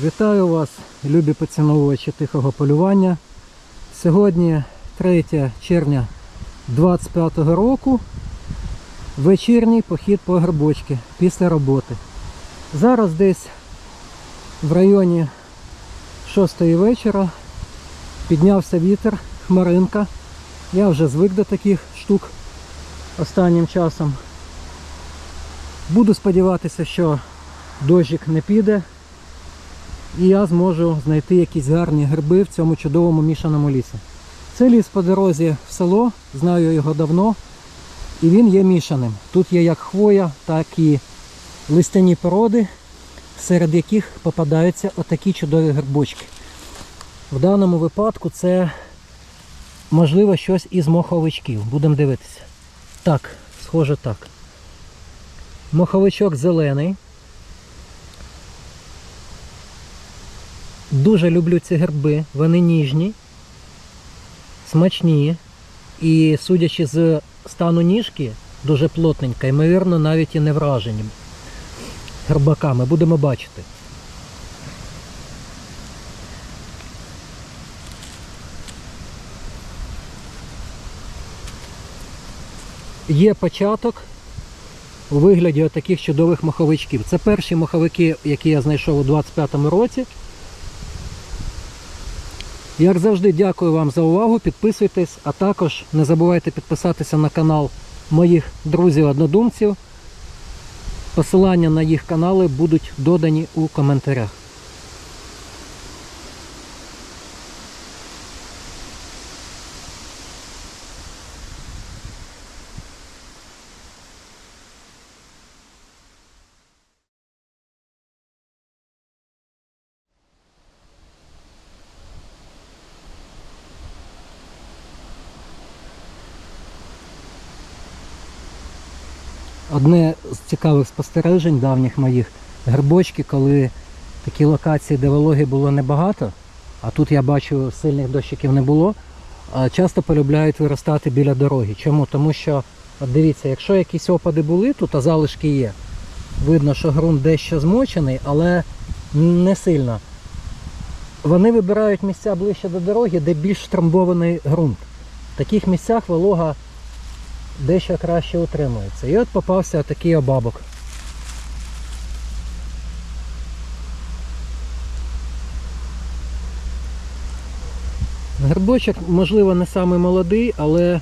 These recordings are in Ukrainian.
Вітаю вас, любі поціновувачі тихого полювання. Сьогодні 3 червня 25 року. Вечірній похід по грибочки після роботи. Зараз десь в районі 6 вечора піднявся вітер, хмаринка. Я вже звик до таких штук останнім часом. Буду сподіватися, що дощик не піде, і я зможу знайти якісь гарні гриби в цьому чудовому мішаному лісі. Це ліс по дорозі в село, знаю його давно, і він є мішаним. Тут є як хвоя, так і листяні породи, серед яких попадаються отакі чудові грибочки. В даному випадку це можливо щось із моховичків. Будемо дивитися. Так, схоже так. Моховичок зелений. Дуже люблю ці герби, вони ніжні, смачні. І судячи з стану ніжки, дуже плотненька, ймовірно, навіть і не вражені гербаками. Будемо бачити. Є початок у вигляді таких чудових маховичків. Це перші маховики, які я знайшов у 25-му році. Як завжди, дякую вам за увагу. Підписуйтесь, а також не забувайте підписатися на канал моїх друзів-однодумців. Посилання на їх канали будуть додані у коментарях. Одне з цікавих спостережень давніх моїх грибочки, коли такі локації, де вологи було небагато, а тут я бачу сильних дощиків не було, часто полюбляють виростати біля дороги. Чому? Тому що, от дивіться, якщо якісь опади були тут, а залишки є, видно, що ґрунт дещо змочений, але не сильно. Вони вибирають місця ближче до дороги, де більш трамбований ґрунт. В таких місцях волога дещо краще утримується. І от попався такий обабок. Грибочок, можливо, не самий молодий, але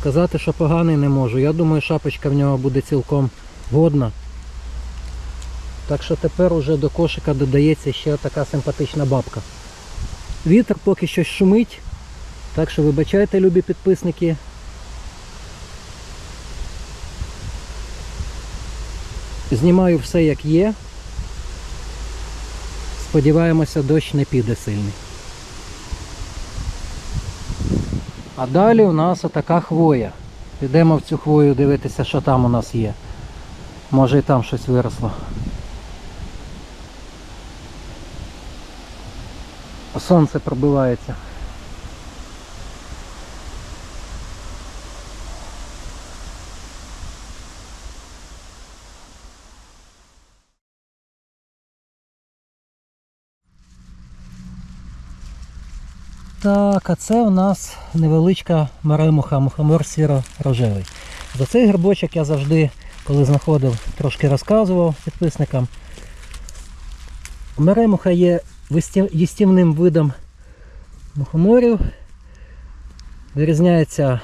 сказати, що поганий не можу. Я думаю, шапочка в нього буде цілком годна. Так що тепер уже до кошика додається ще така симпатична бабка. Вітер поки що шумить, так що вибачайте, любі підписники. Знімаю все як є. Сподіваємося, дощ не піде сильний. А далі у нас отака хвоя. Підемо в цю хвою дивитися, що там у нас є. Може і там щось виросло. Сонце пробивається. Так, а це у нас невеличка маремуха, мухомор сіро-рожевий. За цей грибочок я завжди, коли знаходив, трошки розказував підписникам. Маремуха є їстівним видом мухоморів. Вирізняється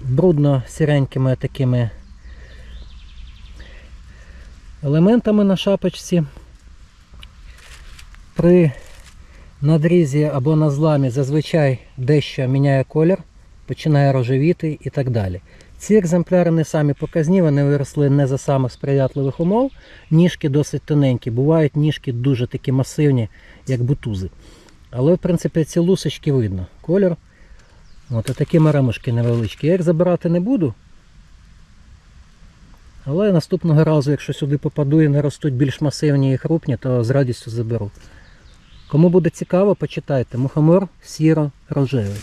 брудно-сіренькими такими елементами на шапочці. При надрізі або на зламі зазвичай дещо міняє колір, починає рожевіти і так далі. Ці екземпляри не самі показні, вони виросли не за самих сприятливих умов. Ніжки досить тоненькі, бувають ніжки дуже такі масивні, як бутузи. Але в принципі ці лусочки видно. Колір. От такі марамушки невеличкі. Я їх забирати не буду. Але наступного разу, якщо сюди попаду і не ростуть більш масивні і крупні, то з радістю заберу. Кому буде цікаво, почитайте. Мухомор сіро-рожевий.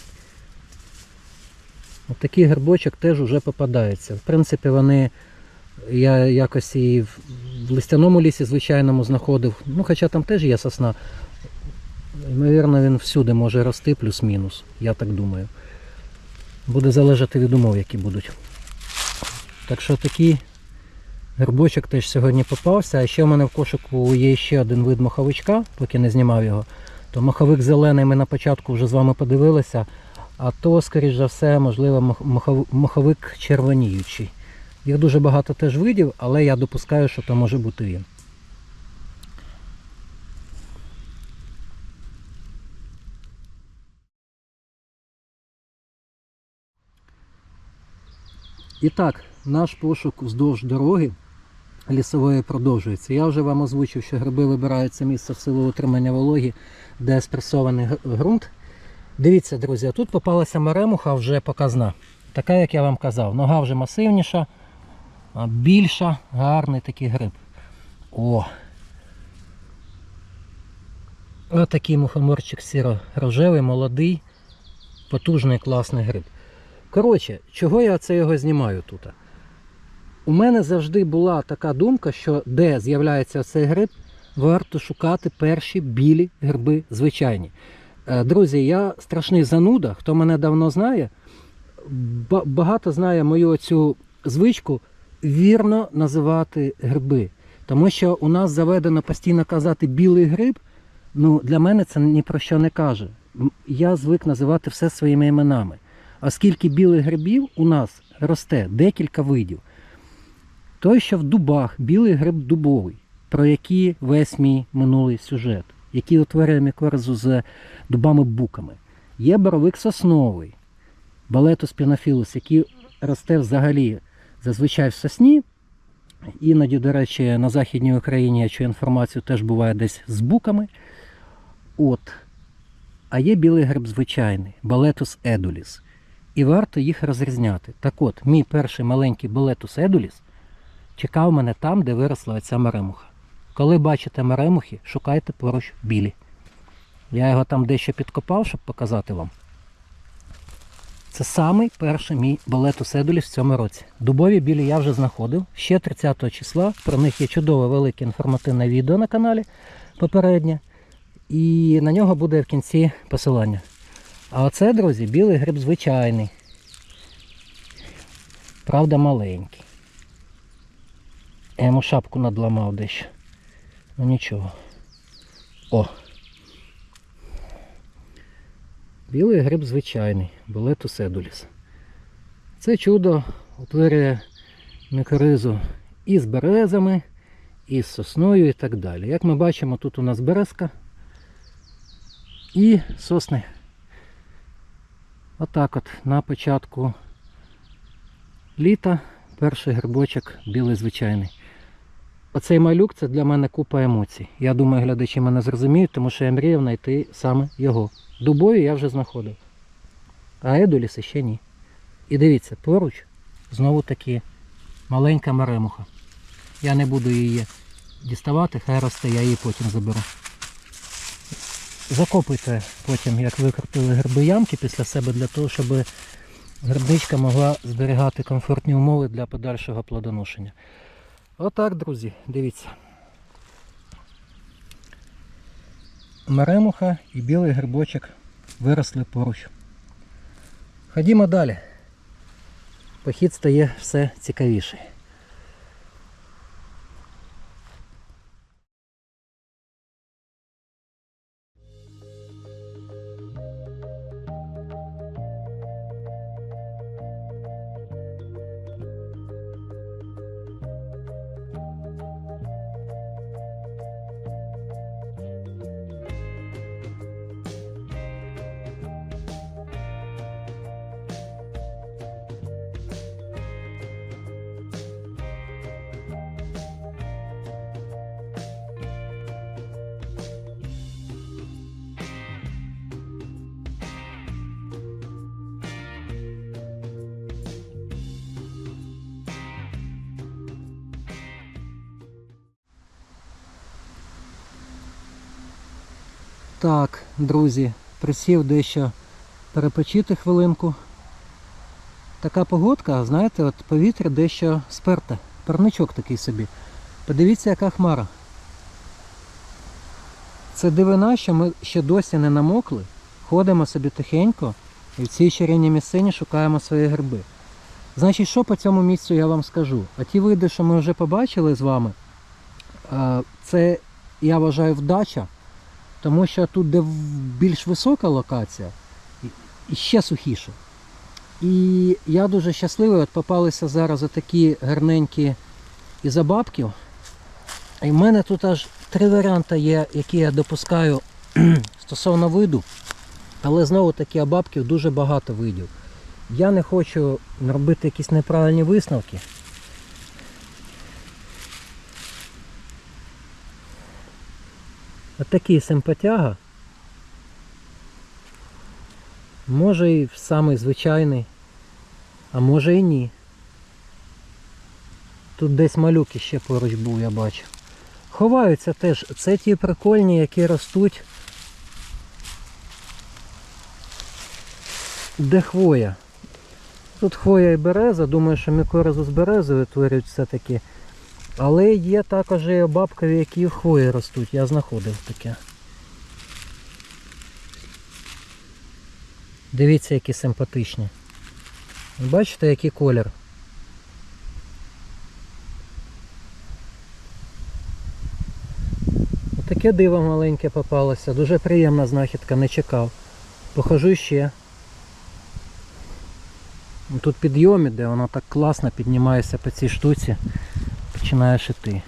От такий грибочок теж вже попадається. В принципі, вони я якось і в- листяному лісі звичайному знаходив. Ну, хоча там теж є сосна. Ймовірно, він всюди може рости плюс-мінус, я так думаю. Буде залежати від умов, які будуть. Так що такий грибочок теж сьогодні попався. А ще в мене в кошику є ще один вид моховичка, поки не знімав його. То моховик зелений ми на початку вже з вами подивилися. А то, скоріш за все, можливо, моховик червоніючий. Їх дуже багато теж видів, але я допускаю, що то може бути він. І так, наш пошук вздовж дороги лісової продовжується. Я вже вам озвучив, що гриби вибираються місце в силу утримання вологі, де спресований ґрунт. Дивіться, друзі, тут попалася маремуха вже показна. Така, як я вам казав, нога вже масивніша, більша, гарний такий гриб. О! Отакий мухоморчик сіро-рожевий, молодий, потужний, класний гриб. Коротше, чого я це його знімаю тут? У мене завжди була така думка, що де з'являється цей гриб, варто шукати перші білі гриби звичайні. Е, Друзі, я страшний зануда. Хто мене давно знає, багато знає мою цю звичку вірно називати гриби. Тому що у нас заведено постійно казати білий гриб. Ну, для мене це ні про що не каже. Я звик називати все своїми іменами. Оскільки білих грибів у нас росте декілька видів. Той, що в дубах, білий гриб дубовий, про який весь мій минулий сюжет, який утворює мікоризу з дубами-буками. Є боровик сосновий, балетус пінофілус, який росте взагалі зазвичай в сосні. Іноді, до речі, на Західній Україні я чую інформацію, теж буває десь з буками. От. А є білий гриб звичайний, балетус едуліс. І варто їх розрізняти. Так от, мій перший маленький балетус едуліс чекав мене там, де виросла оця маремуха. Коли бачите маремухи, шукайте поруч білі. Я його там дещо підкопав, щоб показати вам. Це самий перший мій балетус едуліс в цьому році. Дубові білі я вже знаходив ще 30 числа. Про них є чудове велике інформативне відео на каналі попереднє. І на нього буде в кінці посилання. А оце, друзі, білий гриб звичайний. Правда, маленький. Я йому шапку надламав дещо. Ну нічого. О! Білий гриб звичайний, болетус едуліс. Це чудо утворює мікоризу і з березами, і з сосною і так далі. Як ми бачимо, тут у нас березка і сосни. Отак от на початку літа перший грибочок білий звичайний. Оцей малюк це для мене купа емоцій. Я думаю, глядачі мене зрозуміють, тому що я мріяв знайти саме його. Дубові я вже знаходив. А едуліси ще ні. І дивіться, поруч знову таки маленька маремуха. Я не буду її діставати, хай росте, я її потім заберу. Закопуйте потім, як викрутили гриби ямки після себе, для того, щоб грибничка могла зберігати комфортні умови для подальшого плодоношення. Отак, друзі, дивіться. Меремуха і білий грибочок виросли поруч. Ходімо далі. Похід стає все цікавіший. Так, друзі, присів дещо перепочити хвилинку. Така погодка, знаєте, от повітря дещо сперте. Парничок такий собі. Подивіться, яка хмара. Це дивина, що ми ще досі не намокли, ходимо собі тихенько і в цій чарівній місцині шукаємо свої гриби. Значить, що по цьому місцю я вам скажу? А ті види, що ми вже побачили з вами, е, це, я вважаю, вдача, тому що тут, де більш висока локація, ще сухіше. І я дуже щасливий, от попалися зараз отакі гарненькі ізобабків. І в мене тут аж три варіанти є, які я допускаю стосовно виду. Але знову таки абабків дуже багато видів. Я не хочу робити якісь неправильні висновки. Отакий симпатяга. Може і самий звичайний, а може і ні. Тут десь малюк ще поруч був, я бачу. Ховаються теж. Це ті прикольні, які ростуть. Де хвоя. Тут хвоя і береза, думаю, що мікоризу з берези витворюють все-таки. Але є також бабкові, які в хвої ростуть. Я знаходив таке. Дивіться, які симпатичні. Бачите, який колір? Таке диво маленьке попалося. Дуже приємна знахідка, не чекав. Похожу ще. Тут підйом іде, воно так класно піднімається по цій штуці, починаєш іти.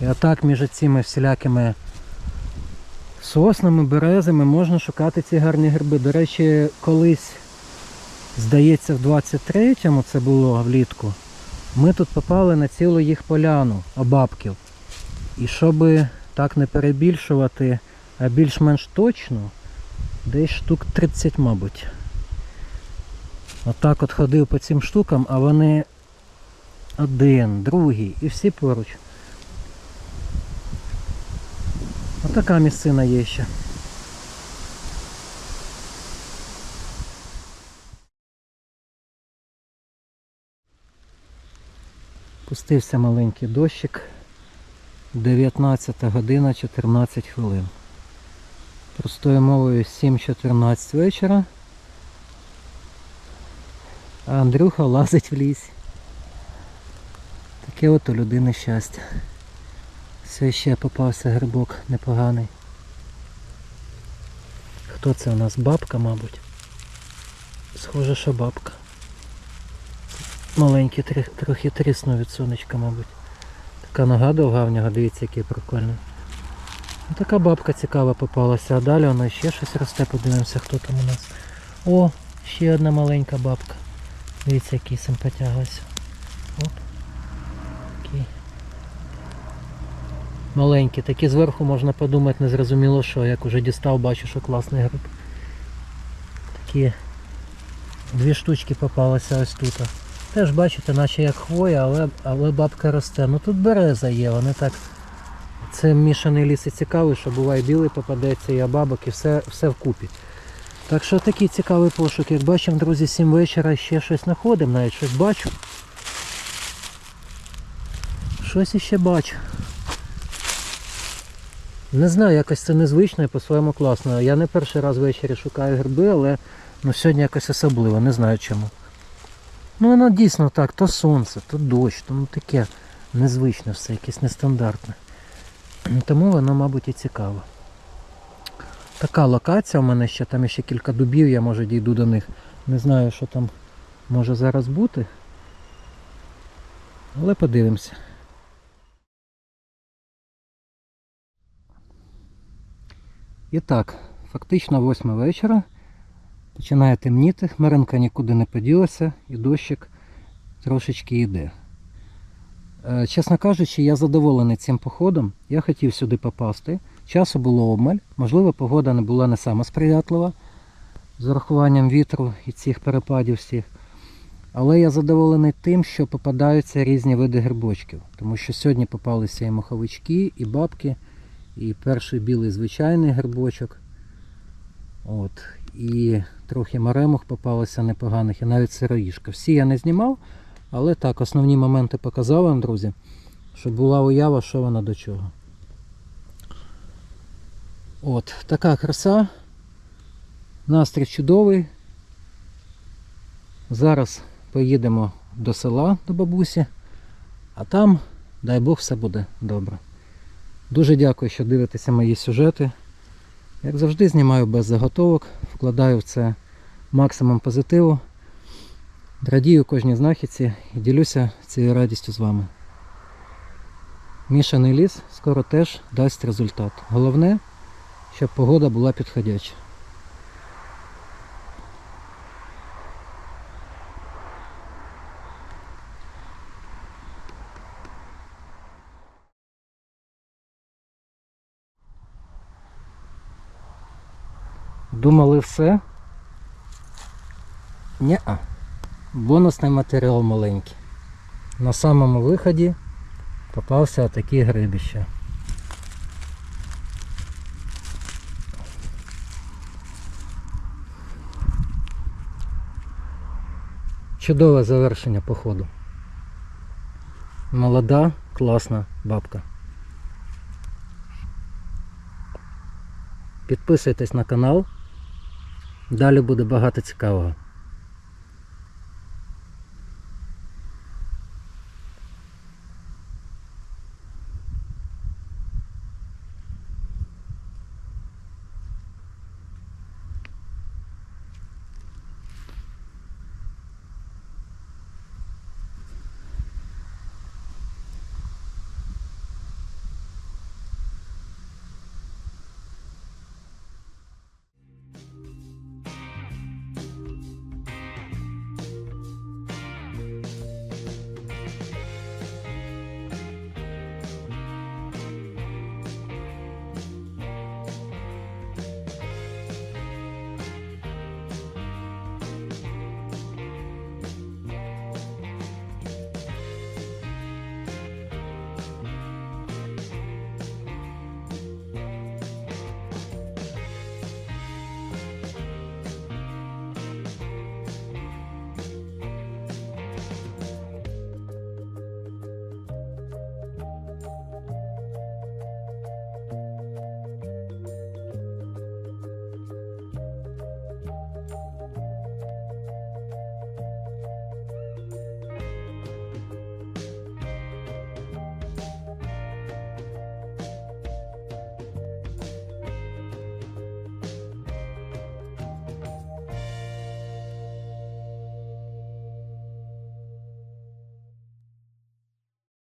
І отак між цими всілякими соснами, березами можна шукати ці гарні гриби. До речі, колись, здається, в 23-му це було влітку, ми тут попали на цілу їх поляну обабків. І щоб так не перебільшувати, а більш-менш точно, десь штук 30, мабуть. Отак от ходив по цим штукам, а вони один, другий і всі поруч. Отака місцина є ще. Пустився маленький дощик. 19 година 14 хвилин. Простою мовою 7.14 вечора. А Андрюха лазить в ліс. Таке от у людини щастя. Все ще попався грибок непоганий. Хто це у нас? Бабка, мабуть. Схоже, що бабка. Маленький трохи тріснув від сонечка, мабуть. Така нога довга в нього, дивіться, який прикольний. Ну, така бабка цікава попалася, а далі вона ще щось росте, подивимося, хто там у нас. О, ще одна маленька бабка. Дивіться, який симпатяга ось. Оп. Маленькі, такі зверху можна подумати, незрозуміло що, як уже дістав, бачу, що класний гриб. Такі дві штучки попалися ось тут. Теж бачите, наче як хвоя, але, але бабка росте. Ну тут береза є, вони так. Це мішаний ліс і цікавий, що буває білий попадеться, і бабок, і все, все вкупі. Так що такий цікавий пошук. Як бачимо, друзі, 7 вечора ще щось знаходимо, навіть щось бачу. Щось іще бачу. Не знаю, якось це незвично і по-своєму класно. Я не перший раз ввечері шукаю гриби, але ну, сьогодні якось особливо, не знаю чому. Ну воно дійсно так, то сонце, то дощ, то ну таке незвичне все, якесь нестандартне. Тому воно, мабуть, і цікаво. Така локація у мене ще, там ще кілька дубів, я може дійду до них. Не знаю, що там може зараз бути. Але подивимося. І так, фактично 8 вечора. Починає темніти, хмаринка нікуди не поділася і дощик трошечки йде. Е, Чесно кажучи, я задоволений цим походом. Я хотів сюди попасти. Часу було обмаль. Можливо, погода не була не сама сприятлива з урахуванням вітру і цих перепадів всіх. Але я задоволений тим, що попадаються різні види грибочків. Тому що сьогодні попалися і моховички, і бабки, і перший білий звичайний грибочок. От. І трохи маремух попалося непоганих, і навіть сироїшка. Всі я не знімав, але так, основні моменти показав вам, друзі. щоб була уява, що вона до чого. От, така краса. Настрій чудовий. Зараз поїдемо до села до бабусі, а там, дай Бог, все буде добре. Дуже дякую, що дивитеся мої сюжети. Як завжди, знімаю без заготовок, вкладаю в це максимум позитиву. Радію кожній знахідці і ділюся цією радістю з вами. Мішаний ліс скоро теж дасть результат. Головне, щоб погода була підходяча. Думали все? Ні-а. Бонусний матеріал маленький. На самому виході попався отакий грибище. Чудове завершення походу. Молода, класна бабка. Підписуйтесь на канал. Далі буде багато цікавого.